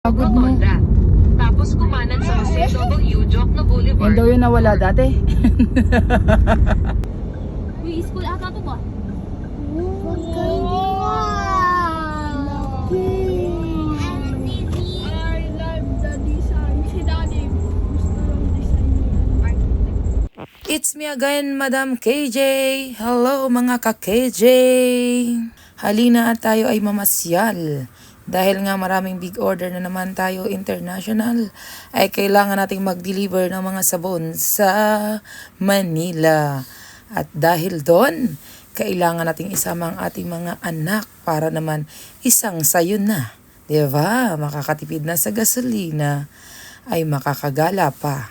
Pagod mo. Tapos kumanan sa Jose W. Jokno Yan Boulevard. daw yung nawala dati. Uy, school ata to ba? It's me again, Madam KJ. Hello mga ka-KJ. Halina tayo ay mamasyal. Dahil nga maraming big order na naman tayo international, ay kailangan nating mag-deliver ng mga sabon sa Manila. At dahil doon, kailangan nating isama ang ating mga anak para naman isang sayo na. 'Di ba? Makakatipid na sa gasolina ay makakagala pa.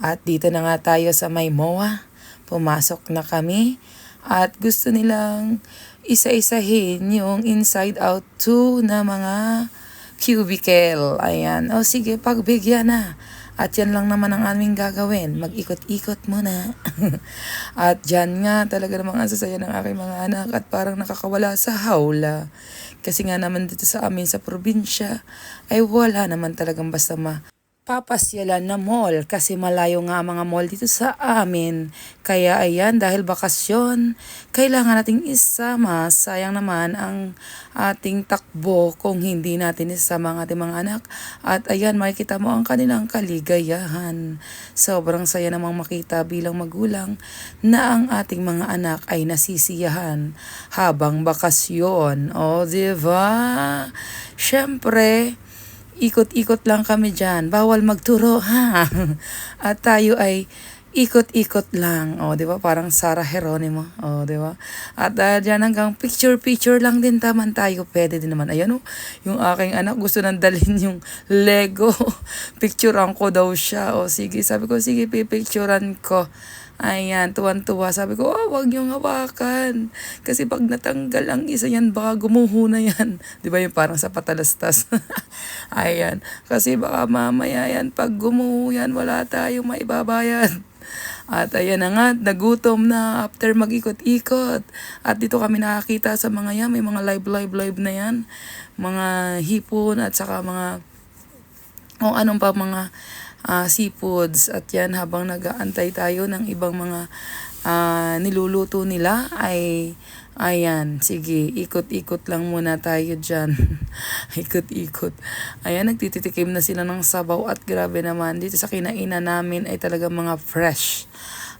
At dito na nga tayo sa may MOA. Pumasok na kami at gusto nilang isa-isahin yung inside out 2 na mga cubicle. Ayan. O sige, pagbigyan na. At yan lang naman ang aming gagawin. Mag-ikot-ikot muna. at dyan nga talaga namang ang sasaya ng aking mga anak at parang nakakawala sa hawla. Kasi nga naman dito sa amin sa probinsya ay wala naman talagang basta ma papasyalan na mall kasi malayo nga ang mga mall dito sa amin. Kaya ayan, dahil bakasyon, kailangan nating isama. Sayang naman ang ating takbo kung hindi natin isama ang ating mga anak. At ayan, makikita mo ang kanilang kaligayahan. Sobrang saya namang makita bilang magulang na ang ating mga anak ay nasisiyahan habang bakasyon. O, di ba? Siyempre, ikot-ikot lang kami dyan. Bawal magturo, ha? At tayo ay ikot-ikot lang. O, di ba? Parang Sarah Geronimo. O, di ba? At uh, dyan hanggang picture-picture lang din taman tayo. Pwede din naman. Ayan o, yung aking anak gusto nang dalhin yung Lego. Picturean ko daw siya. O, sige. Sabi ko, sige, pipicturean ko. Ayan, tuwan-tuwa. Sabi ko, oh, wag niyong hawakan. Kasi pag natanggal ang isa yan, baka gumuho na yan. Di ba yung parang sa patalastas? Ayan. Kasi baka mamaya yan, pag gumuho yan, wala tayong maibabayan. At ayan na nga, nagutom na after mag-ikot-ikot. At dito kami nakakita sa mga yan, may mga live, live, live na yan. Mga hipon at saka mga o anong pa mga ah, seafoods. At yan habang nag-aantay tayo ng ibang mga ah, niluluto nila ay ayan sige ikot-ikot lang muna tayo dyan. Ikot-ikot. Ayan nagtititikim na sila ng sabaw at grabe naman dito sa kinainan namin ay talaga mga fresh.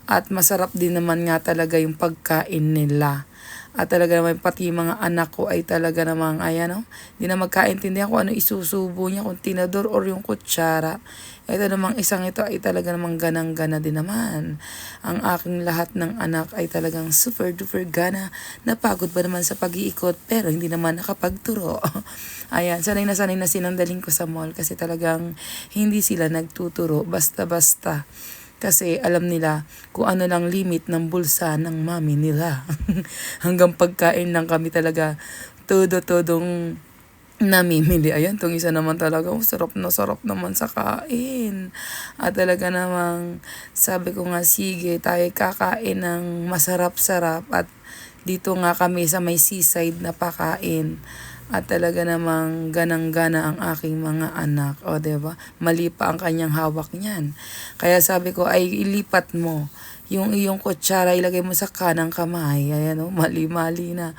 At masarap din naman nga talaga yung pagkain nila at talaga naman pati mga anak ko ay talaga namang ayan oh, hindi na magkaintindihan kung ano isusubo niya, kung tinador or yung kutsara. Ito namang isang ito ay talaga namang ganang-gana din naman. Ang aking lahat ng anak ay talagang super duper gana. Napagod ba naman sa pag-iikot pero hindi naman nakapagturo. Ayan, sanay na sanay na silang daling ko sa mall kasi talagang hindi sila nagtuturo basta-basta. Kasi alam nila kung ano lang limit ng bulsa ng mami nila. Hanggang pagkain lang kami talaga todo-todong namimili. Ayan, tong isa naman talaga, oh, sarap na sarap naman sa kain. At talaga namang sabi ko nga, sige, tayo kakain ng masarap-sarap. At dito nga kami sa may seaside na pakain. At talaga namang ganang-gana ang aking mga anak. O, ba? Mali pa ang kanyang hawak niyan. Kaya sabi ko, ay ilipat mo yung iyong kutsara ilagay mo sa kanang kamay. Ayan o, mali-mali na.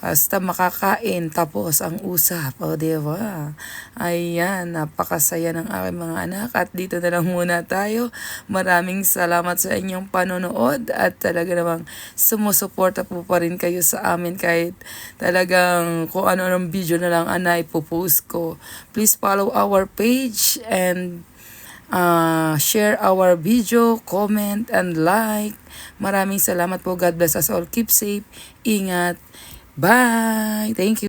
Basta makakain, tapos ang usap. O, di ba? Ayan, napakasaya ng aking mga anak. At dito na lang muna tayo. Maraming salamat sa inyong panonood. At talaga namang sumusuporta po pa rin kayo sa amin kahit talagang kung ano ng video na lang anay ipopost ko. Please follow our page and uh, share our video, comment, and like. Maraming salamat po. God bless us all. Keep safe. Ingat. Bye. Thank you.